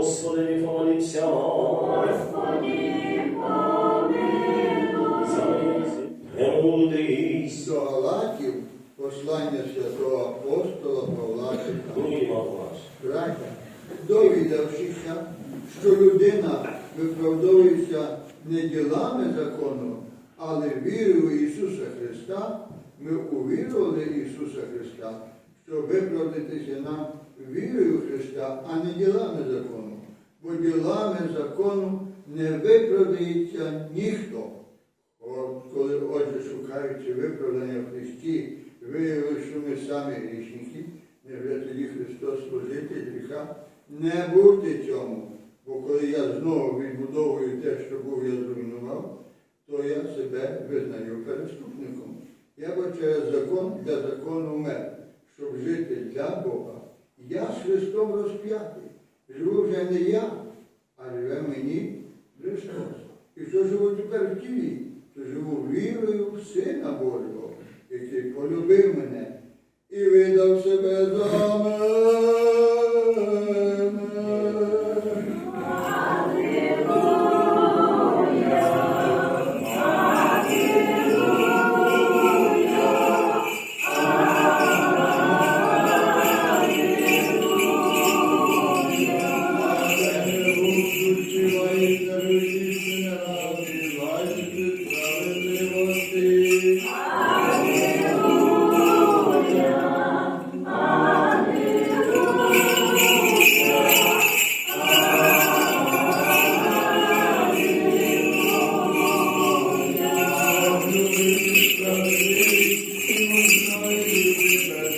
Господи, помолімся. Премудрість. До Галатів послання святого апостола Павла читає. Будьмо. Браття, довідавшися, що людина виправдовується не ділами закону, але вірою в Ісуса Христа, ми увірували Ісуса Христа, щоб виправдатися нам вірою в Христа, а не ділами закону. Бо ділами закону не виправдається ніхто. От коли отже, шукаючи виправдання в Христі, виявили, що ми самі грішники, невже тоді Христос служитель гріха, не бути цьому. Бо коли я знову відбудовую те, що був я зруйнував, то я себе визнаю переступником. Я бо через закон для закону мер, щоб жити для Бога. Я з Христом розп'ятий. Живу вже не я, а живе мені Христос. І що живу тепер в тілі, то живу вірою в Сина Божого, який полюбив мене і видав себе за мене. Thank you.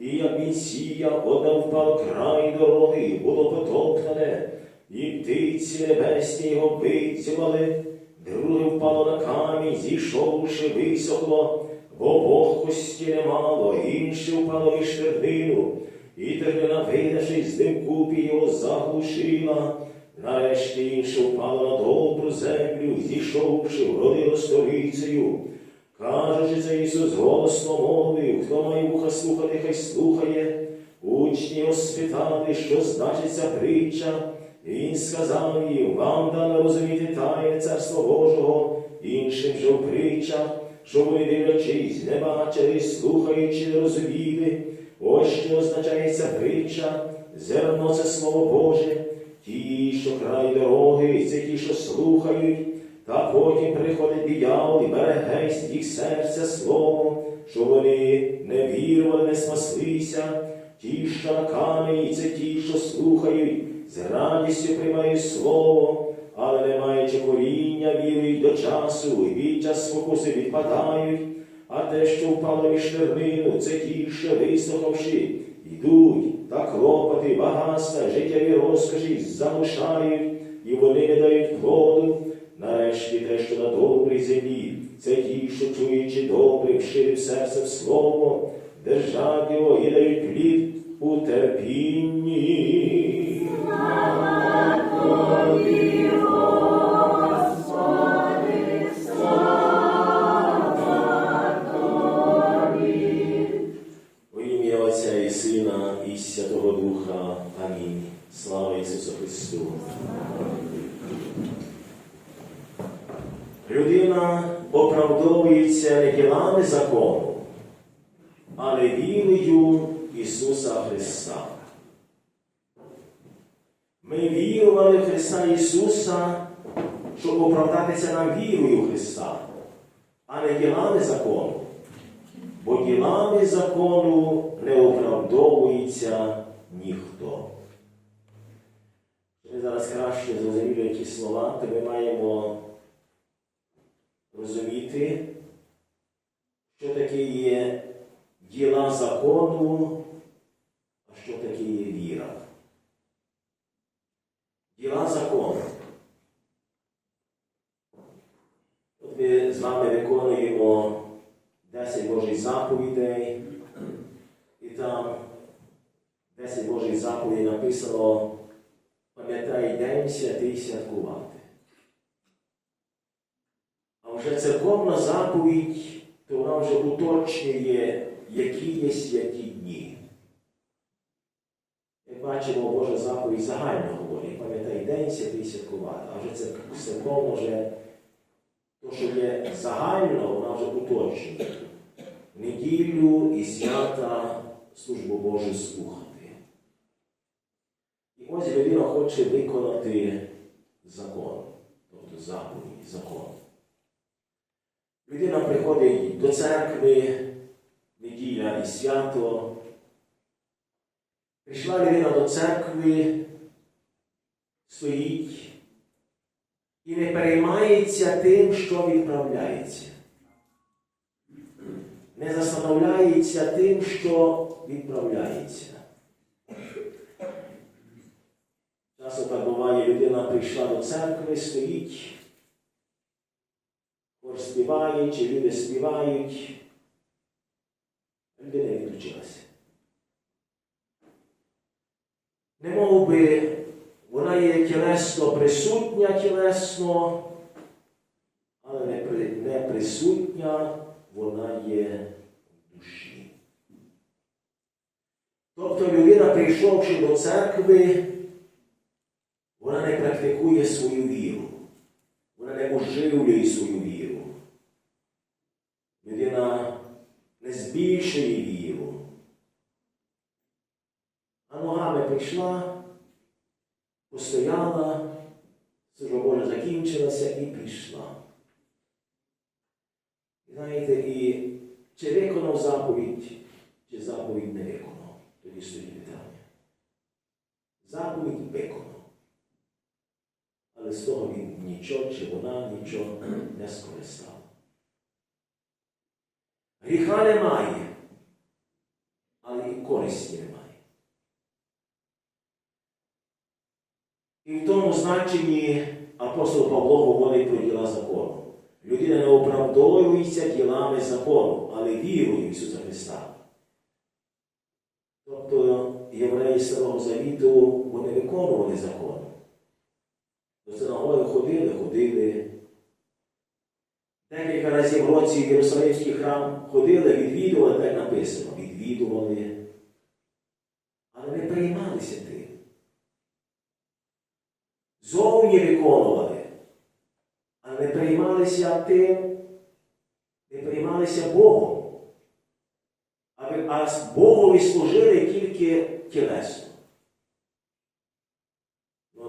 І як він сіяв, одна впав край дороги, було потоптане, і птиці небесні його вицювали, друге впало на камінь, зійшовши висохло, бо вогкості немало, інше впало між тернину, і тернина, видавшись з ним купі, його заглушила. Нарешті інше впало на добру землю, зійшовши, вродило сторицею. Кажучи це Ісус голосно мовив, хто має вуха слухати, хай слухає. Учні спитали, що значить ця притча. Він сказав їм, вам дано розуміти тайне царство Божого, іншим же в притчах, що вони дивлячись, не бачили, слухаючи, не розуміли. Ось що означає ця притча, зерно це слово Боже. Ті, що край дороги, це ті, що слухають, та потім приходить диявол і бере геть їх серця слово, що вони не вірували, не спаслися. Ті, що на камені, це ті, що слухають, з радістю приймають слово, але не маючи коріння, вірують до часу, і від спокуси відпадають. А те, що впало між тернину, це ті, що вислухавши, йдуть, та клопоти, багатства, життєві розкоші заглушають, і вони не дають плоду. Нарешті те, що на добрій землі, це ті, що чуючи добре, вширив серце в слово, держать його і дають плід у терпінні. У оправдовується не ділами закону, але вірою Ісуса Христа. Ми вірували в Христа Ісуса, щоб оправдатися нам вірою Христа, а не ділами закону. Бо ділами закону не оправдовується ніхто. Ми зараз краще зрозуміли ті слова, то ми маємо розуміти, що таке є діла закону, а що таке є віра. Діла закону. От ми з вами виконуємо 10 Божих заповідей, і там 10 Божих заповідей написано, пам'ятай день святий святкувати. Вже церковна заповідь, то вона вже уточнює, які є святі дні. Як бачимо, Божа заповідь загально говорить, пам'ятай день святий святкувати, а вже це церковно вже то, що є загально, вона вже уточнює. Неділю і свята службу Божу слухати. І ось людина хоче виконати закон, тобто заповідь, закон. Людина приходить до церкви, неділя і свято. Прийшла людина до церкви, стоїть і не переймається тим, що відправляється. Не застановляється тим, що відправляється. Часто так буває, людина прийшла до церкви, стоїть, співає, чи люди співають, людина відключилася. Не мов би вона є тілесно присутня тілесно, але не присутня вона є в душі. Тобто людина, прийшовши до церкви, вона не практикує свою віру, вона не оживлює свою віру. Людина не збільшує віру. А ногами прийшла, постояла, служба закінчилася і пішла. Знаєте, і чи виконав заповідь, чи заповідь не виконав, тоді стоїть питання. Заповідь виконав. Але з того він нічого, чи вона нічого не скористала. Гріха немає, але і користі немає. І в тому значенні апостол Павло говорить про діла закону. Людина не оправдовується ділами закону, але вірою Ісуса Христа. Тобто євреї Старого Завіту вони виконували закон. До синагоги ходили, ходили. Декілька разів в році в Єрусалимський храм ходили, відвідували, так написано, відвідували. Але не приймалися тим. Зовні виконували, але не приймалися тим, не приймалися Богом. А ви- А Богові служили тільки тілесно.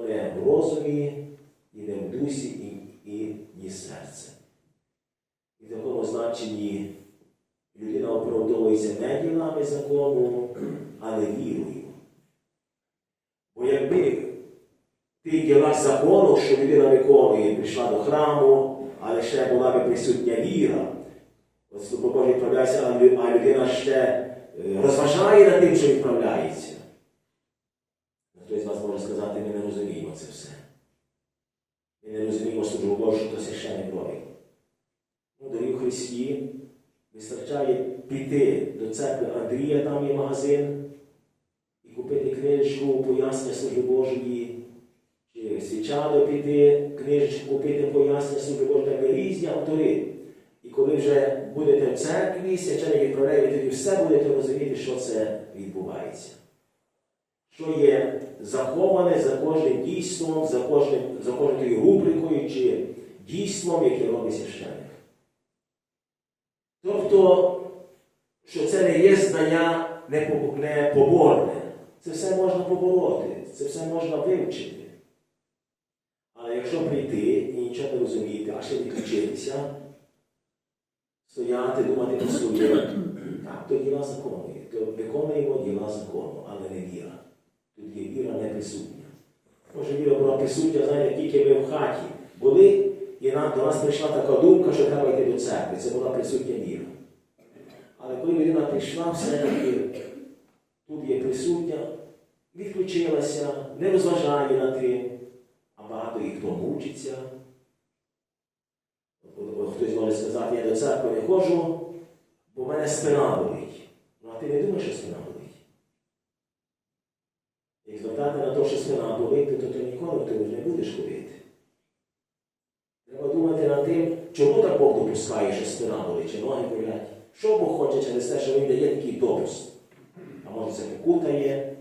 Не в розумі, і не в дусі, і, і ні серце. І в такому значенні людина оправдовується не ділами закону, але вірою. Бо якби ті діла закону, що людина виконує, прийшла до храму, але ще була би присутня віра. Слово Боже відправляється, а людина ще е, розважає над тим, що відправляється. Хтось з вас може сказати, ми не розуміємо це все. Ми не розуміємо службу Божу, що то священник робить. Ну, Христі, вистачає піти до церкви Андрія, там є магазин, і купити книжку пояснення служби Божої, чи свічадо піти, книжечку купити пояснення служби Божої, там є різні автори. І коли вже будете в церкві, священник відправляє, ви тоді все будете розуміти, що це відбувається. Що є заховане за кожним дійством, за кожним, за кожною рубрикою чи дійством, яке робить священник. Тобто, що це не є знання непо- непоборне, Це все можна побороти, це все можна вивчити. Але якщо прийти і нічого не розуміти, а ще відключитися, стояти, думати про своє, так, то діла закону. То виконуємо діла закону, але не віра. Є віра не присутня. Може, віра була присутня, знаєте, тільки ми в хаті були, і нам до нас прийшла така думка, що треба йти до церкви. Це була присутня віра. Але коли людина прийшла, все-таки тут є присутня, відключилася, не розважає над тим, а багато їх хто мучиться. Хтось може сказати, я до церкви не ходжу, бо в мене спина болить. Ну а ти не думаєш, що спина болить? Як звертати на те, що спина болить, то ти ніколи ти не будеш ходити. Треба думати над тим, чому так Бог допускає, що спина болить, чи ноги болять. Що Бог хоче через те, що Він дає такий допуск. А може це покута є,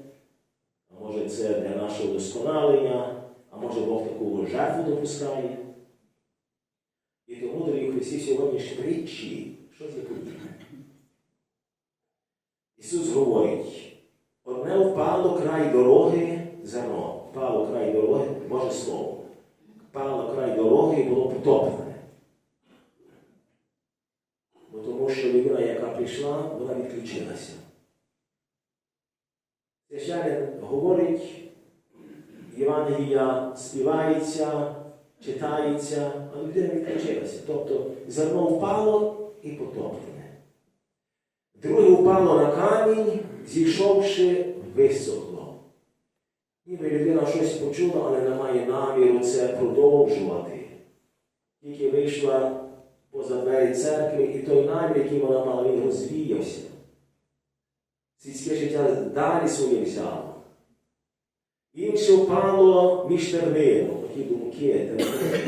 а може це для нашого досконалення, а може Бог таку жертву допускає. І тому, дорогі Христі, сьогодні ж притчі, що це подібне? Ісус говорить, одне впало край дороги зерно, впало край дороги, Боже Слово, впало край дороги і було потоплене. Бо тому що людина, яка прийшла, вона відключилася. Священник говорить, Євангелія співається, читається, а людина відключилася. Тобто зерно впало і потоплене. Друге впало на камінь, зійшовши, висохло. Ніби людина щось почула, але не має наміру це продовжувати. Тільки вийшла поза двері церкви, і той намір, який вона мала, він розвіявся. Сільське життя далі своє взяло. Інше впало між тернином, такі думки, тернини.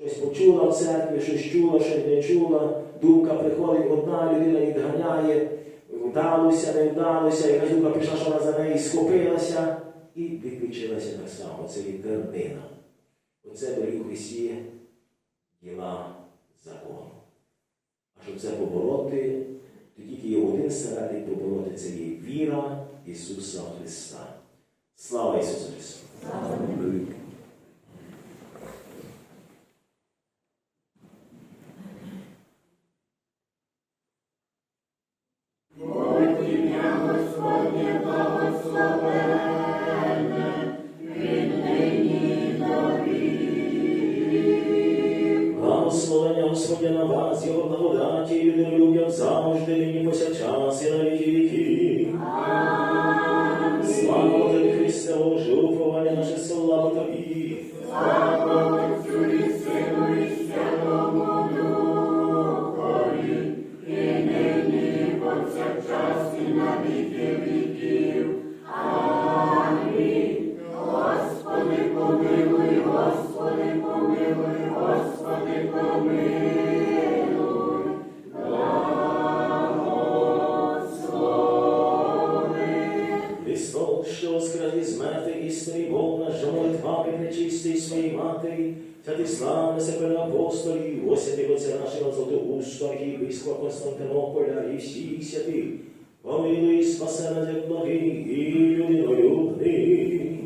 Щось почула в церкві, щось чула, щось не чула. Думка приходить, одна людина відганяє, вдалося, не вдалося, якась думка прийшла, що вона за неї схопилася і відключилася так само. Це є тернина. Оце дорогі в Христі діла закону. А щоб це побороти, то тільки є один старатель побороти це є віра Ісуса Христа. Слава Ісусу Христу! Бог що молитвами нечистий своїй матері, святи славне себе на апостолів, осяти Отця нашого Золотоуста, Єпископа Константинополя і всіх святих, помилуй спасе нас як благий і людинолюбний.